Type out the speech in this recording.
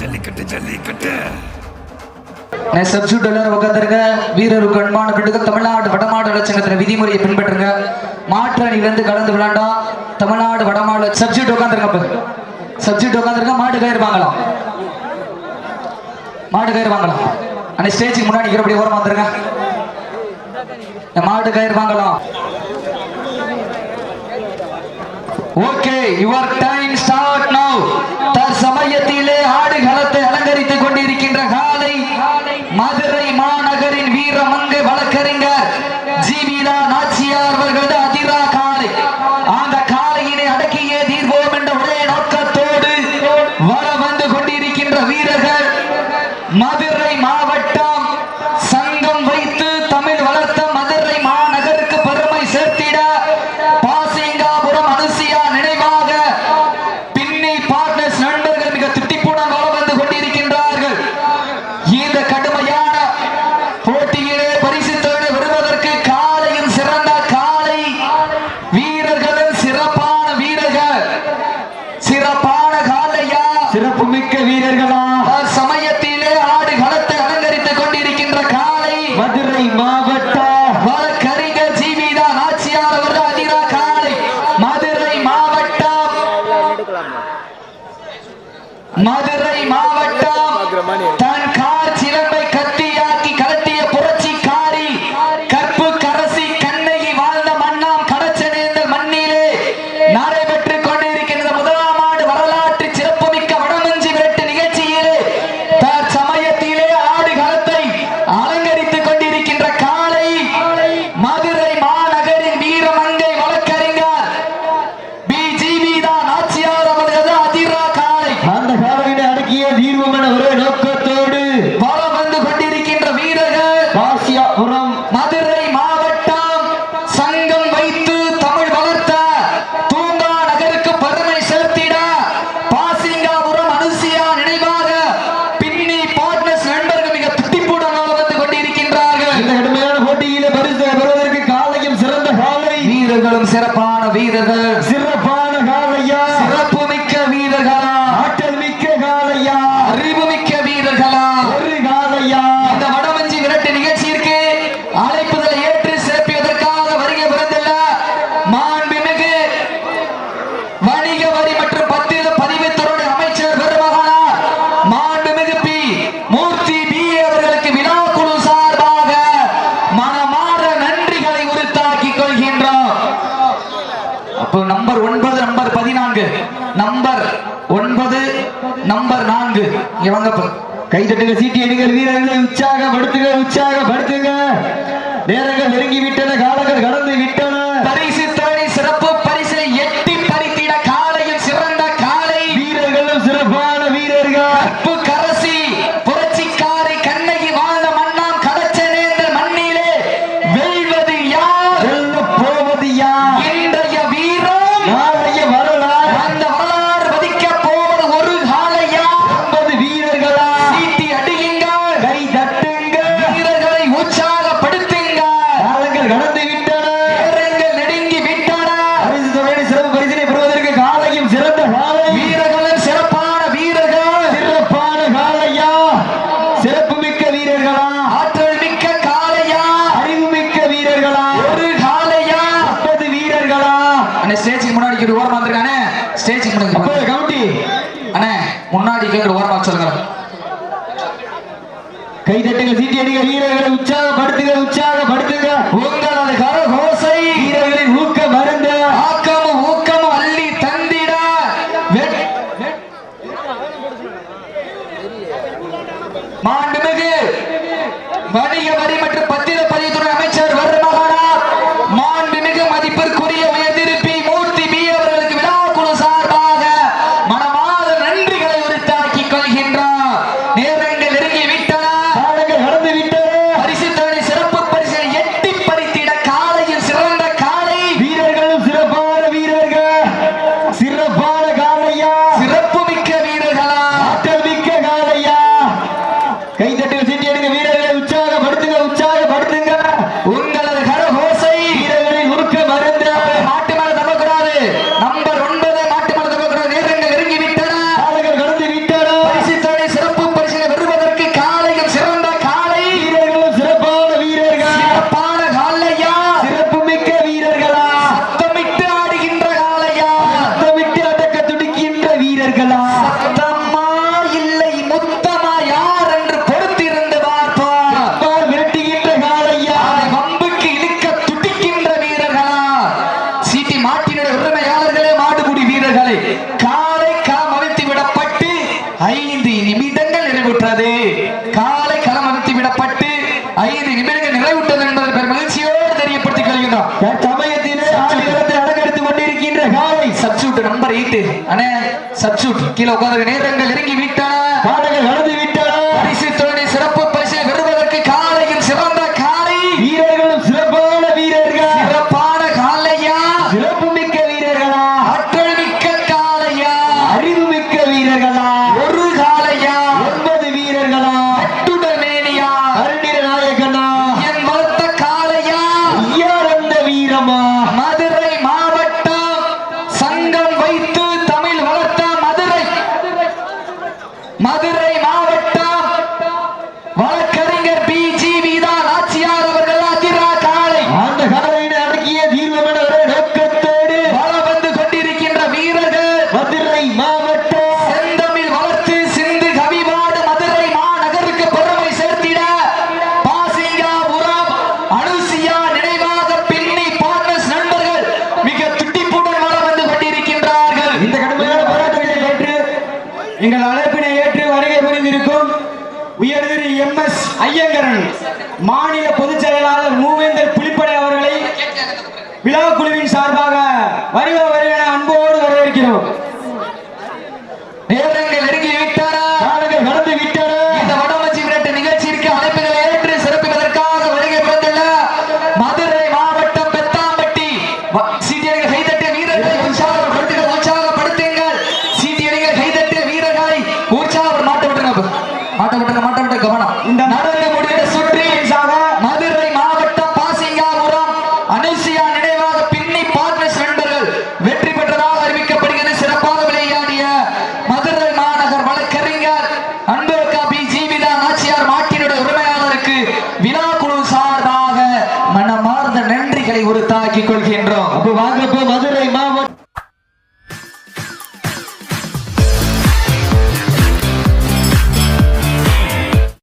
ஜல்லிக்கட்டு ஜல்லிக்கட்டு. உட்காந்துருங்க வீரர் கண்மான கட்டுக்கு தமிழ்நாடு வடமாடு சங்கத்தின் விதிமுறையை பின்பற்றுங்க. மாற்று அணியிலிருந்து கலந்து விளையாண்டா தமிழ்நாடு வடமாடு சப்ஸ்டியூட் உட்காந்துருங்க சப்ஸ்டியூட் உட்காந்துருங்க மாடு கயிறு வாங்கலாம். மாடு கயிறு வாங்கலாம். அன்னைக்கு ஸ்டேஜுக்கு முன்னாடி இருக்கிறபடி ஓரம் வந்துருங்க. மாடு கயிறு வாங்கலாம். Okay your time start now. தற்சமயத்திலே சிறப்புமிக்க வீரர்களா? சமயத்திலே ஆடு களத்தை அலங்கரித்துக் கொண்டிருக்கின்ற காலை மதுரை மாவட்ட? வழக்கறிஞர் ஜீவிதா நாச்சியார் அவர்கள் அதிரா மாவட்டம். மதுரை மாவட்டம். தன் சிறப்பான வீரர்கள். சிறப்பான காலையா பதினான்கு. நம்பர் ஒன்பது நம்பர் நான்கு. இவங்க கை தட்டுங்க சீட்டி எடுங்க வீரர்களை உற்சாகப்படுத்துங்க உற்சாகப்படுத்துங்க. நேரங்கள் நெருங்கி விட்டன காலங்கள் கடந்து விட்டன. அண்ணே ஸ்டேஜுக்கு முன்னாடி ஒரு ஓரம் வந்திருக்கானே? ஸ்டேஜுக்கு முன்னாடி கவுட்டி அண்ணே முன்னாடி ஒரு ஓரம் சொல்லுங்க. கை தட்டுங்க சீட்டி அடிங்க வீரர்களை உற்சாகப்படுத்துங்க உற்சாகப்படுத்துங்க. உங்களோட சப்ஸ்டியூட் கீழே உட்காந்து நேரங்கள் இறங்கி விட்டார் மாநில பொதுச் செயலாளர் மூவேந்தர் புலிப்படை அவர்களை விழா குழுவின் சார்பாக வருக